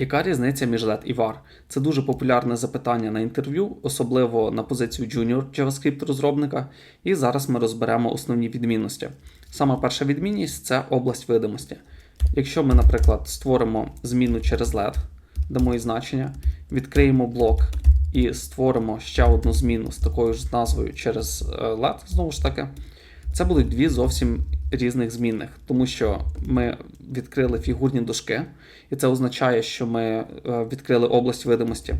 Яка різниця між LED і VAR? Це дуже популярне запитання на інтерв'ю, особливо на позицію junior JavaScript розробника. І зараз ми розберемо основні відмінності. Сама перша відмінність це область видимості. Якщо ми, наприклад, створимо зміну через LED, дамо їй значення, відкриємо блок і створимо ще одну зміну з такою ж назвою через е, LED, знову ж таки, це будуть дві зовсім різних змінних, тому що ми відкрили фігурні дужки, і це означає, що ми е, відкрили область видимості.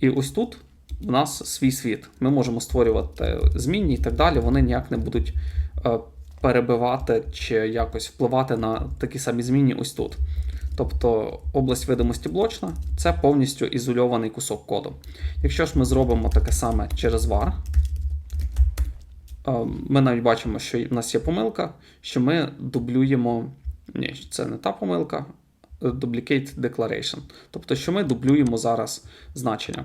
І ось тут в нас свій світ. Ми можемо створювати змінні і так далі. Вони ніяк не будуть е, перебивати чи якось впливати на такі самі змінні ось тут. Тобто область видимості блочна це повністю ізольований кусок коду. Якщо ж ми зробимо таке саме через var, е, ми навіть бачимо, що в нас є помилка, що ми дублюємо. Ні, це не та помилка. Duplicate declaration. Тобто, що ми дублюємо зараз значення.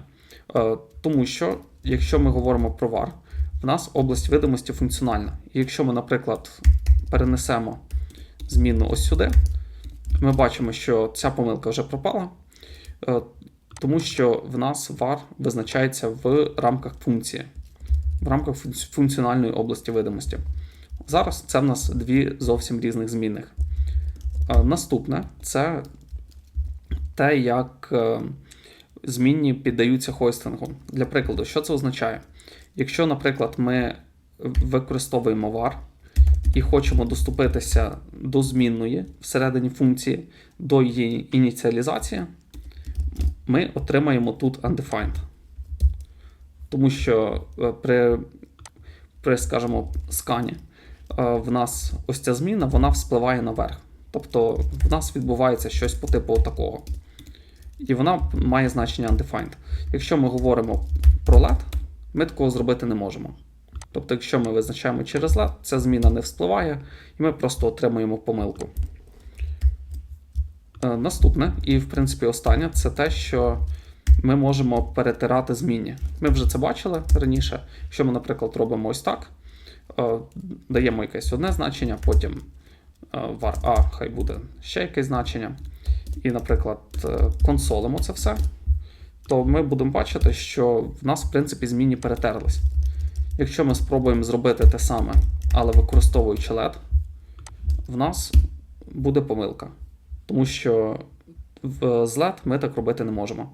Е, Тому що, якщо ми говоримо про var, в нас область видимості функціональна. Якщо ми, наприклад, перенесемо зміну ось сюди, ми бачимо, що ця помилка вже пропала, е, тому що в нас var визначається в рамках функції, в рамках функціональної області видимості. Зараз це в нас дві зовсім різних змінних. Наступне це те, як е, змінні піддаються хостингу. Для прикладу, що це означає? Якщо, наприклад, ми використовуємо var і хочемо доступитися до змінної всередині функції, до її ініціалізації, ми отримаємо тут undefined. Тому що е, при, при скажімо, скані е, в нас ось ця зміна вона вспливає наверх. Тобто в нас відбувається щось по типу такого. І вона має значення undefined. Якщо ми говоримо про LED, ми такого зробити не можемо. Тобто, якщо ми визначаємо через LED, ця зміна не вспливає, і ми просто отримуємо помилку. Е, Наступне, і в принципі останнє, це те, що ми можемо перетирати змінні. Ми вже це бачили раніше. Якщо ми, наприклад, робимо ось так, е, даємо якесь одне значення, потім var A, хай буде ще якесь значення, і, наприклад, е, консолимо це все, то ми будемо бачити, що в нас, в принципі, змінні перетерлись. Якщо ми спробуємо зробити те саме, але використовуючи LED, в нас буде помилка. Тому що з LED ми так робити не можемо.